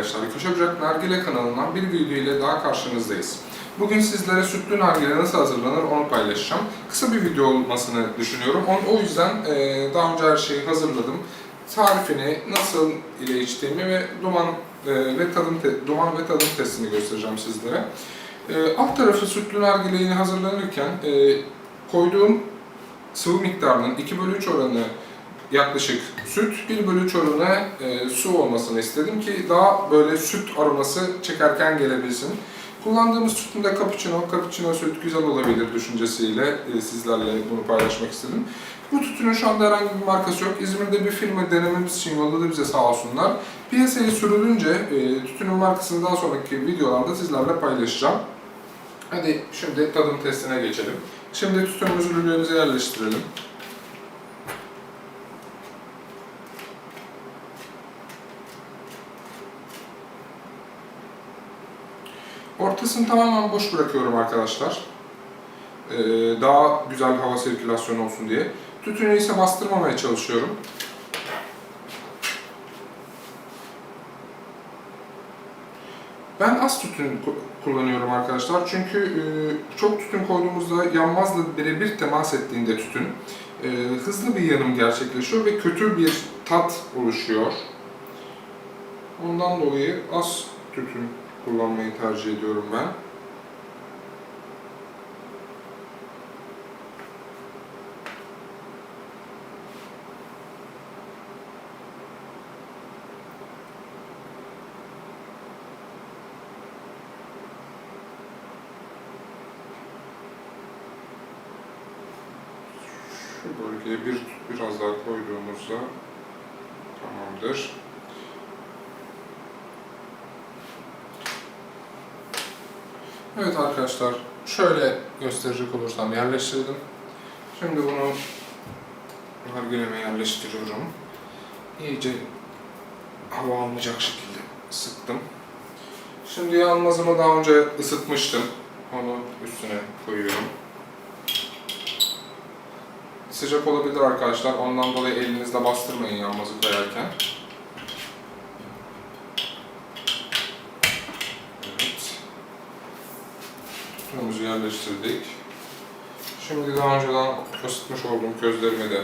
arkadaşlar. Köşe Bucak Nargile kanalından bir video ile daha karşınızdayız. Bugün sizlere sütlü nargile nasıl hazırlanır onu paylaşacağım. Kısa bir video olmasını düşünüyorum. O o yüzden e, daha önce her şeyi hazırladım. Tarifini, nasıl ile içtiğimi ve duman e, ve tadım te- duman ve tadım testini göstereceğim sizlere. E, alt tarafı sütlü nargileyi hazırlanırken e, koyduğum sıvı miktarının 2 bölü 3 oranı yaklaşık süt, 1 bölü 3 oranı e, su olmasını istedim ki daha böyle süt aroması çekerken gelebilsin. Kullandığımız sütün de cappuccino, cappuccino süt güzel olabilir düşüncesiyle e, sizlerle bunu paylaşmak istedim. Bu tütünün şu anda herhangi bir markası yok. İzmir'de bir firma denememiz için yolladı bize sağ olsunlar. Piyasaya sürülünce e, tütünün markasını daha sonraki videolarda sizlerle paylaşacağım. Hadi şimdi tadım testine geçelim. Şimdi tütünümüzü lülemize yerleştirelim. Ortasını tamamen boş bırakıyorum arkadaşlar. Ee, daha güzel hava sirkülasyonu olsun diye. Tütünü ise bastırmamaya çalışıyorum. Ben az tütün ku- kullanıyorum arkadaşlar. Çünkü e, çok tütün koyduğumuzda yanmazla birebir temas ettiğinde tütün e, hızlı bir yanım gerçekleşiyor ve kötü bir tat oluşuyor. Ondan dolayı az tütün kullanmayı tercih ediyorum ben. Şu bölgeye bir biraz daha koyduğumuzda tamamdır. Evet arkadaşlar, şöyle gösterecek olursam yerleştirdim. Şimdi bunu nargileme yerleştiriyorum. İyice hava almayacak şekilde sıktım. Şimdi yanmazımı daha önce ısıtmıştım. Onu üstüne koyuyorum. Sıcak olabilir arkadaşlar. Ondan dolayı elinizde bastırmayın yanmazı koyarken. Tütünümüzü yerleştirdik. Şimdi daha önceden ısıtmış olduğum közlerimi de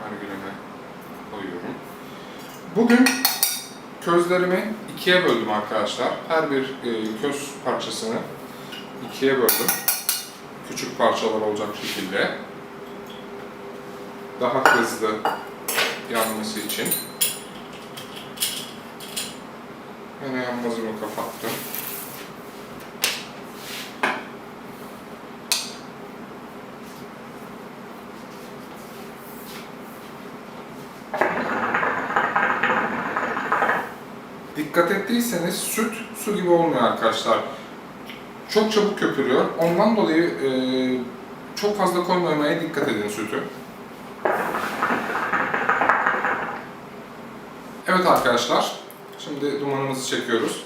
nargileme koyuyorum. Bugün közlerimi ikiye böldüm arkadaşlar. Her bir e, köz parçasını ikiye böldüm. Küçük parçalar olacak şekilde. Daha hızlı yanması için. Yine yanmazımı kapattım. Dikkat ettiyseniz süt su gibi olmuyor arkadaşlar. Çok çabuk köpürüyor. Ondan dolayı e, çok fazla koymamaya dikkat edin sütü. Evet arkadaşlar, şimdi dumanımızı çekiyoruz.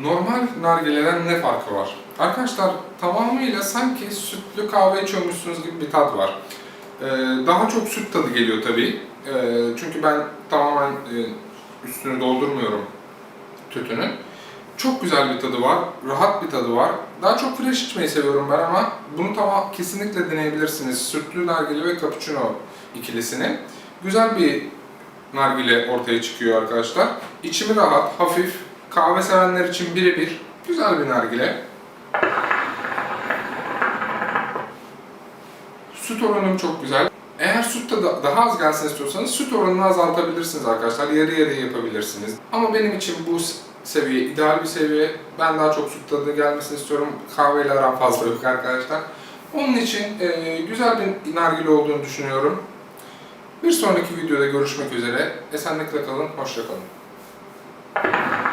Normal nargileden ne farkı var? Arkadaşlar tamamıyla sanki sütlü kahve içiyormuşsunuz gibi bir tat var. Ee, daha çok süt tadı geliyor tabii. Ee, çünkü ben tamamen e, üstünü doldurmuyorum tütünün. Çok güzel bir tadı var, rahat bir tadı var. Daha çok fresh içmeyi seviyorum ben ama bunu tamam kesinlikle deneyebilirsiniz. Sütlü nargile ve cappuccino ikilisini. Güzel bir nargile ortaya çıkıyor arkadaşlar. İçimi rahat, hafif, kahve sevenler için birebir güzel bir nargile. Süt oranım çok güzel. Eğer süt tadı daha az gelsin istiyorsanız süt oranını azaltabilirsiniz arkadaşlar. Yarı yarıya yapabilirsiniz. Ama benim için bu seviye ideal bir seviye. Ben daha çok süt tadı gelmesini istiyorum. Kahveyle aram fazla yok arkadaşlar. Onun için e, güzel bir nargile olduğunu düşünüyorum. Bir sonraki videoda görüşmek üzere. Esenlikle kalın, hoşça kalın.